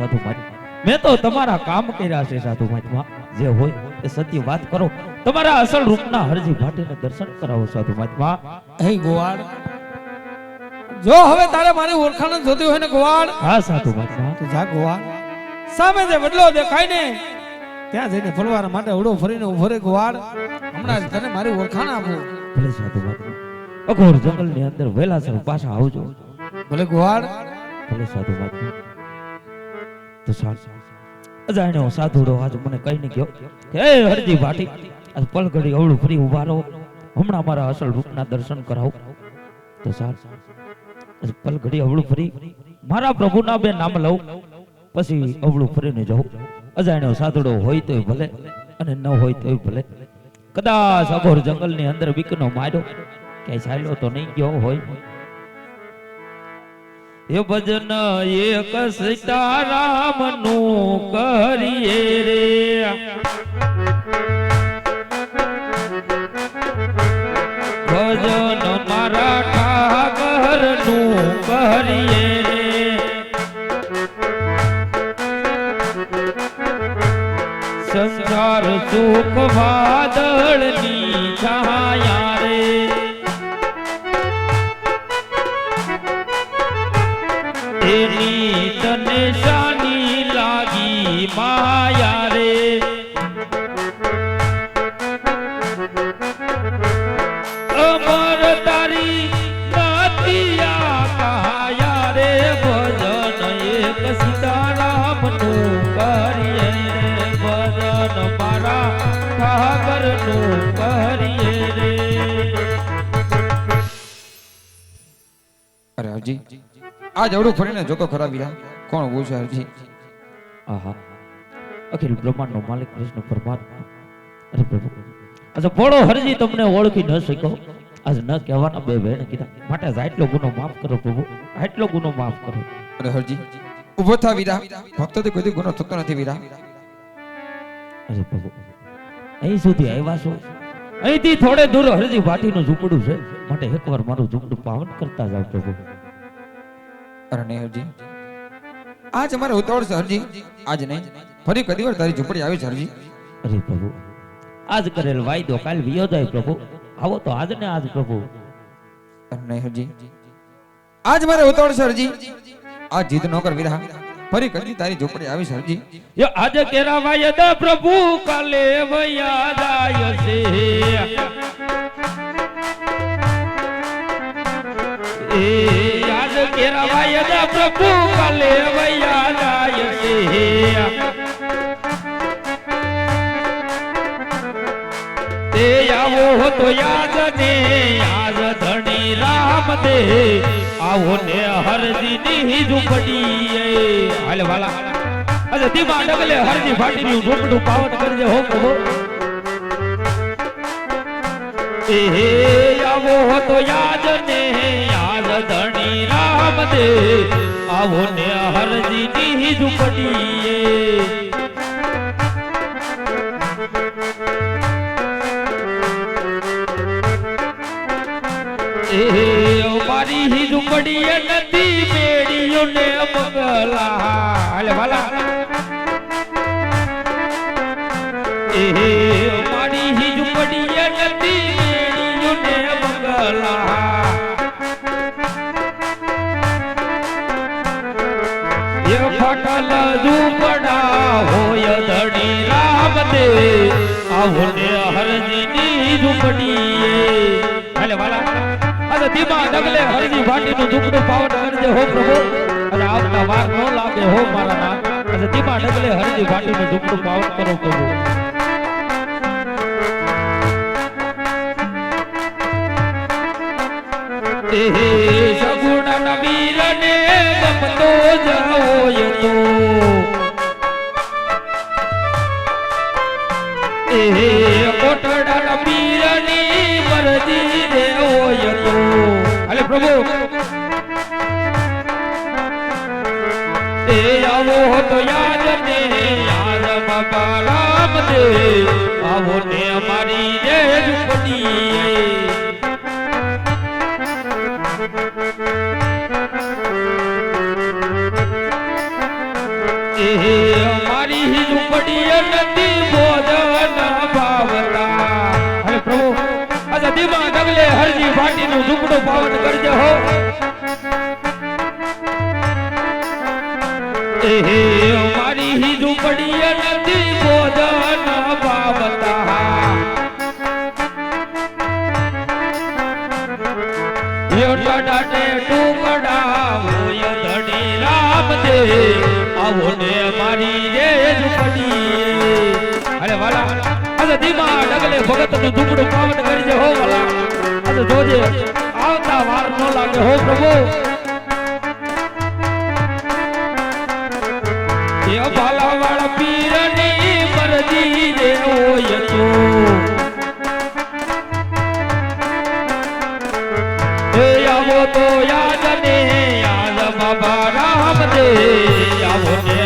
સાધુ મહાત્મા મેં તો તમારા કામ કર્યા છે સાધુ મહાત્મા જે હોય એ સત્ય વાત કરો. તમારા અસલ રૂપના હરજી ભાટીને દર્શન કરાવો સાધુ મહાત્મા હે ગોવાળ જો હવે તારે મારી ઓળખાણ જોતી હોય ને ગોવાળ હા સાધુ મહાત્મા તો જા ગોવાળ. સામે જે વડલો દેખાય ને ત્યાં જઈને ફરવા માટે ઉડો ફરીને ઊભો રે ગોવાળ. હમણાં જ તને મારી ઓળખાણ આપો. ભલે સાધુ મહાત્મા અઘોર જંગલની અંદર વેલાસર પાછા આવજો. ભલે ગોવાળ. ભલે સાધુ મહાત્મા અજાણ્યો સાધુડો આજ મને કહીને ગયો હે હરજી ભાટી પલઘડી અવળું ફરી ઊભા રહો. હમણાં મારા અસલ રૂપના દર્શન કરાવો. તો સાર પલઘડી અવળું ફરી મારા પ્રભુના બે નામ લઉં. પછી અવળું ફરીને જાઉં. અજાણ્યો સાધુડો હોય તોય ભલે અને ન હોય તોય ભલે. કદાચ અઘોર જંગલની અંદર બીકનો માર્યો. ક્યાંય ચાલ્યો તો નહીં ગયો હોય. એ ભજન એક સીતારામનું કરીએ રે. ભજન મારા ઠાકરનું કરીએ હરજી આ જવડું ફરીને જોતો ખરા વીરા કોણ ઊભું છે હરજી આહા. અખિલ બ્રહ્માંડનો માલિક કૃષ્ણ પરમાત્મા. અરે પ્રભુ. આજે પોળો હરજી તમને ઓળખી ન શકો આજ ન કહેવાના બે બહેન કીધા. માટે આટલો ગુનો માફ કરો પ્રભુ. આટલો ગુનો માફ કરો. અરે હરજી. ઊભો થા વીરા. ભક્તોથી કોઈ ગુનો થતો નથી વીરા. અરે પ્રભુ. અહીં સુધી આવ્યા છો. અહીંથી થોડે દૂર હરજી ભાટીનું ઝૂંપડું છે. માટે એકવાર મારું ઝૂંપડું પાવન કરતા જાવ પ્રભુ. અરે હરજી. આજ અમારે ઉતાવળ છે હરજી. આજ નહીં. ફરી કદી વાર તારી ઝૂંપડી આવી છે હરજી. અરે પ્રભુ આજ કરેલ વાયદો કાલ વિયો જાય પ્રભુ. આવો તો આજ ને આજ પ્રભુ. અરે હરજી. આજ મારે ઉતાવળ છે હરજી. આ જીદ નોકર કર વીરા ફરી કદી તારી ઝૂંપડી આવી છે હરજી. યો આજે કેરા વાયદા પ્રભુ કાલે વયા જાય છે. કાલે વયા જાય છે તે આવો હતો યાદ ને, યાદ ધણી રામ દે આવો ને હરજી ની ઝૂંપડી હાલે વાલા. અરે ધીમા ડગલે હરજી ફાટી ની ઝૂંપડું પાવન કરજે, હો કહો એ આવો હતો યાદ ને રામ દે આવો ને હરજી ની ઝૂંપડી એ મારી ઝુંપડીએ નથી બેડીઓ ને મંગલા હાલે. વાલા આવો ને હરજી ની ઝુંપડીએ. હાલે વાલા. અને ધીમા ડગલે હરજી ભાટીનું ઝૂંપડું પાવન કરજે હો પ્રભુ. અને આવતા વાર ન લાગે, હો મારા ના અને ધીમા ડગલે હરજી ભાટીનું ઝૂંપડું પાવન કરો પ્રભુ. એ પ્રભુ એ આવો તો યાદ ને યાદ બાબા રામ દે આવો ને હરજી ભાટીનું ઝૂંપડું પાવન કરજે હો. મારી હી નથી ભોજન બાબતા મારી અરે વાલા અરે ધીમા ડગલે ભગતનું ઝૂંપડું પાવન હો પ્રભુ. એ ભાલા વાળા પીરની મરજી રે હોય તો એ આવો તો યાદ ને, યાદ બાબા રામ દે, આવો ને.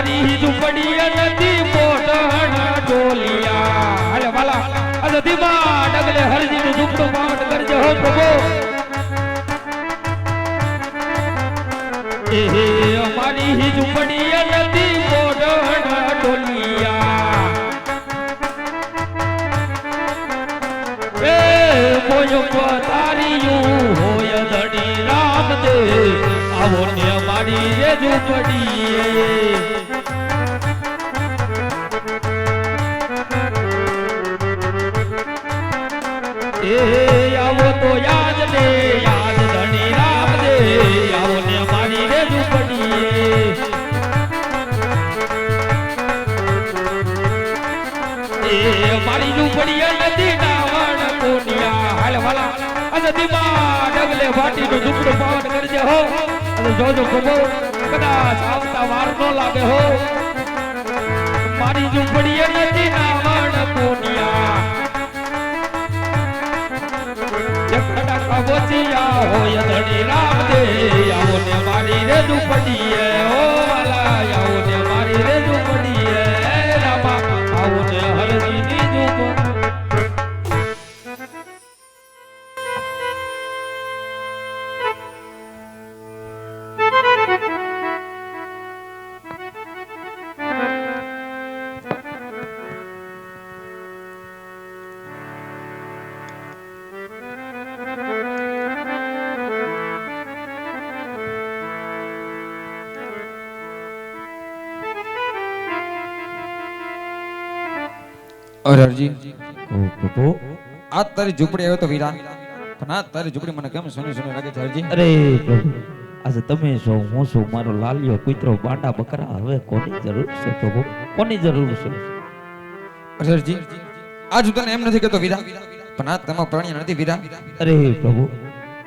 અમારી ઝૂંપડી નથી પોટણ ડોલિયા હલે, વાલા અરે ધીમા ડગલે હરજી ને ઝૂંપડું પાવન કરજે, હો પ્રભુ. એ અમારી ઝૂંપડી નથી પોટણ ડોલિયા એ મોયો પતારીયું હોય દડી રામ દે આવો ને અમારી રે ઝૂંપડી એ આવો તો યાદ દે, યાદ ધણી રામ દે આવો ને અમારી રે ઝૂંપડી એ મારી ઝૂંપડી નદી ડાવણ કોનિયા હાલ વાલા અને દીમા ડગલે વાટી નું ઝૂંપડું પાવન કરજે હો. અને જોજો પ્રભુ કદાચ આવતા વાર નો લાગે હો. મારી ઝૂંપડી નથી ડાવણ કોનિયા. જગડા કવચિયા મારી રે ઝૂંપડીએ ઓ વાલા અરે હરજી ઓ આ તારી ઝૂંપડી આવ્યો તો વીરા. પણ આ તારી ઝૂંપડી મને કેમ સોની સોની લાગે છે અરજી અરે આજે તમે છો હું છું મારો લાલિયો કૂતરો બાંડા બકરા હવે કોની જરૂર છે પ્રભુ કોની જરૂર છે? અરજી આજ હું તને એમ નથી કહેતો વીરા. પણ આ તમારા પ્રાણી નથી વીરા. અરે પ્રભુ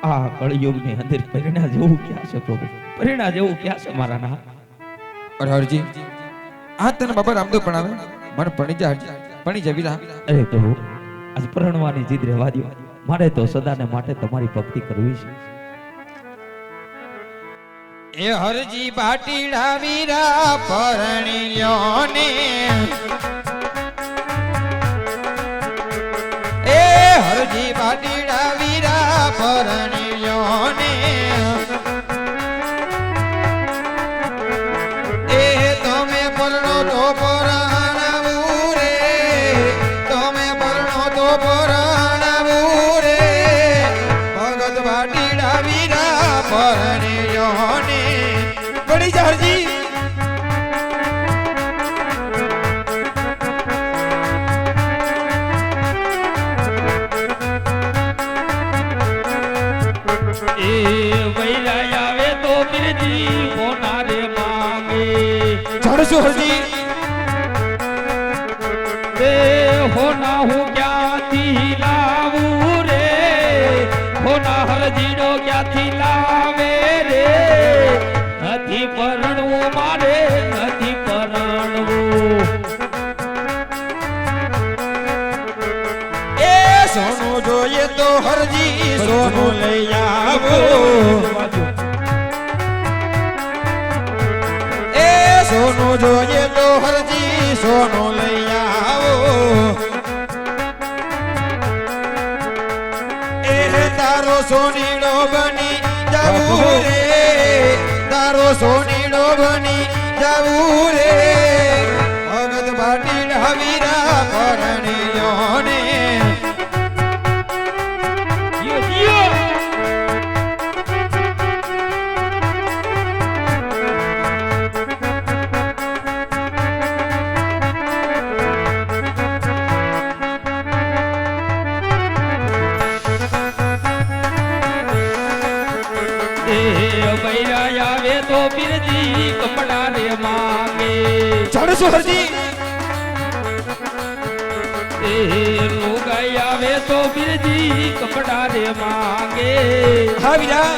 આ કળિયુગની અંદર પરિણા જેવું ક્યાં છે પ્રભુ? પરિણા જેવું ક્યાં છે મારા ના અરે હરજી આ તને બાબા રામદેવ પણ આવે? મને પણી જા હરજી પણી જા વીરા અરે પ્રભુ આજ પરણવાની જીદ રહેવા દો મારે તો સદાને માટે તમારી ભક્તિ કરવી છે. એ હરજી પાટીડા વીરા પરણી લ્યો ને. એ હરજી પાટીડા વીરા પરણી લ્યો ને. એ વૈરા આવે તો બિરજી કોના રે માંગે. ચડશું હરજી? એ હોના હું ક્યાંથી લાવું રે? હોના હરજીનો ક્યાંથી લાવે રે? નથી પરણવું મારે તો હરજી સોનું લઈ આવો. એ સોનું જોઈએ તો હરજી સોનું લઈ આવો. એ તારો સોનીડો બની જવું રે. તારો સોનીડો બની જવું રે. ભગત ભાટી હવીરા પરણિયો હરજી એ લોગાઈ આવે તો પીરજી કપડા રે માંગે. હા વીરા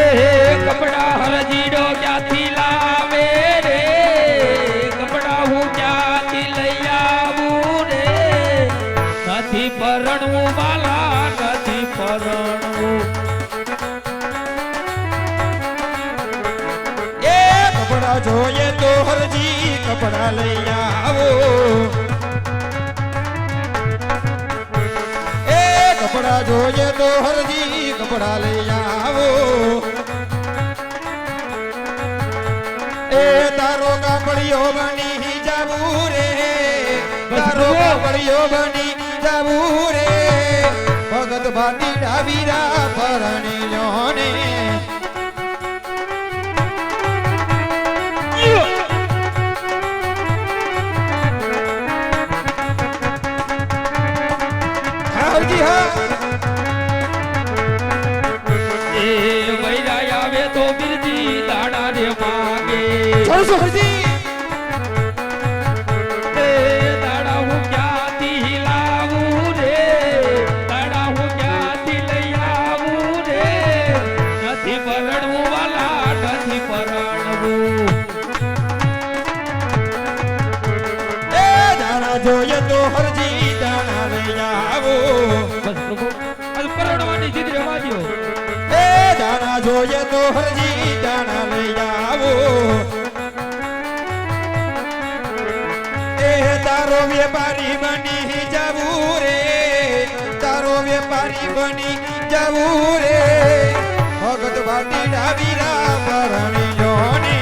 એ કપડા હરજીડો ક્યાંથી લાવે? કપડા જોઈએ તો હરજી કપડા લઈ આવો. એ કપડા જોઈએ તો હરજી કપડા લઈ આવો. એ તારો કાપડિયો બની જાવું રે. તારો કાપડિયો બની જાવું રે. ભગત ભાટી ડાવીરા જોઈએ તો હજી જાણ લઈ આવો. એ તારો વેપારી બની જવું રે. તારો વેપારી બની જવું રે. ભગત ભાટી ડાબીરા પરણી ને.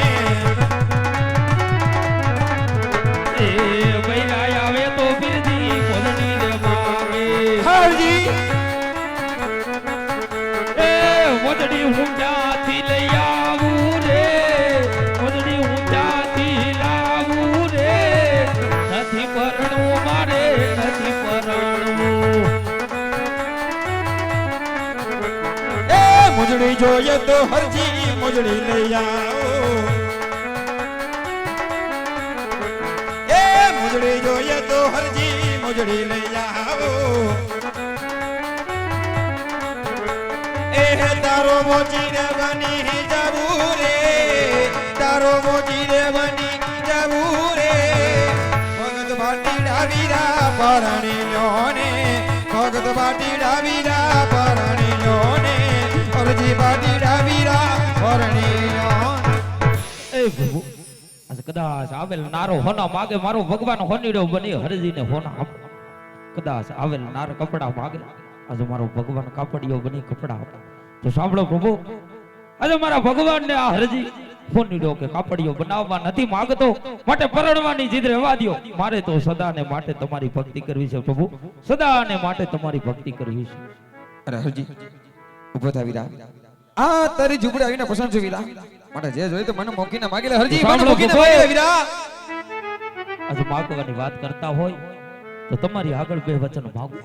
મુજડી જોઈએ તો હરજી મોજડી લઈ આવો. એ મોજડી જોઈએ તો હરજી મોજડી લઈ આવો. એ તારો મોજી રે બની જાવું રે તારો મોજી રે બની જાવું રે ભગત ભાટી ડાવીરા પરણિયો ને ભગત ભાટી કદાચ આવેલ નારો હોના માગે, મારો ભગવાન હોનીડો બની, હરજીને હોના કદાચ આવેલ નાર કપડા માગે, આજે મારો ભગવાન કાપડિયો બની કપડા તો સાંભળો પ્રભુ, આજે મારા ભગવાનને આ હરજી હોનીડો કે કાપડિયો બનાવવા નથી માંગતો, માટે પરણવાની જીદ રહેવા દ્યો. મારે તો સદાને માટે તમારી ભક્તિ કરવી છે પ્રભુ, સદાને માટે તમારી ભક્તિ કરવી છે. અરે હરજી, ઊભો થા વીરા આ તારી ઝૂંપડી આવીને પસંદ છે વીરા માટે જે જોઈએ તો મને મોકીને માગી લે હરજી મને મોકીને માગી લે વીરા. આજે માગવાની વાત કરતા હોય તો તમારી આગળ બે વચન માગું.